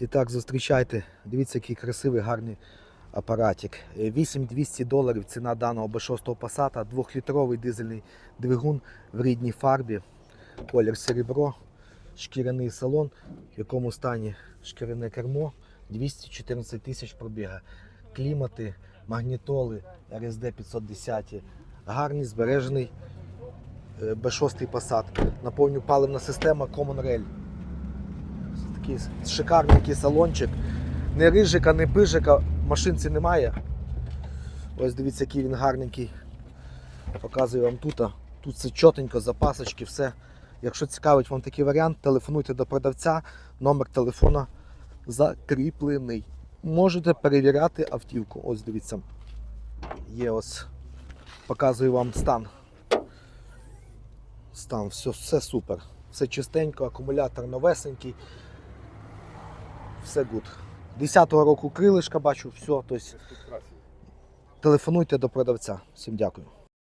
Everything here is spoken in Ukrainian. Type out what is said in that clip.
І так, зустрічайте. Дивіться, який красивий, гарний апаратик. Е, 8200 доларів ціна даного B6 Passat, 2-літровий дизельний двигун в рідній фарбі, колір серебро, шкіряний салон, в якому стані шкіряне кермо, 214 тисяч пробіга, клімати, магнітоли, RSD 510, гарний збережений е, B6 Passat, наповню паливна система Common Rail. Такий шикарний який салончик. Не рижика, не пижика, машинці немає. Ось дивіться, який він гарненький. Показую вам тут. Тут все чотенько, запасочки, все. Якщо цікавить вам такий варіант, телефонуйте до продавця, номер телефона закріплений. Можете перевіряти автівку. Ось дивіться. Є ось. Показую вам стан. Стан, все, все супер. Все чистенько, акумулятор новесенький. Все гуд. 10-го року крилишка бачу, все. Тобто телефонуйте до продавця. Всім дякую.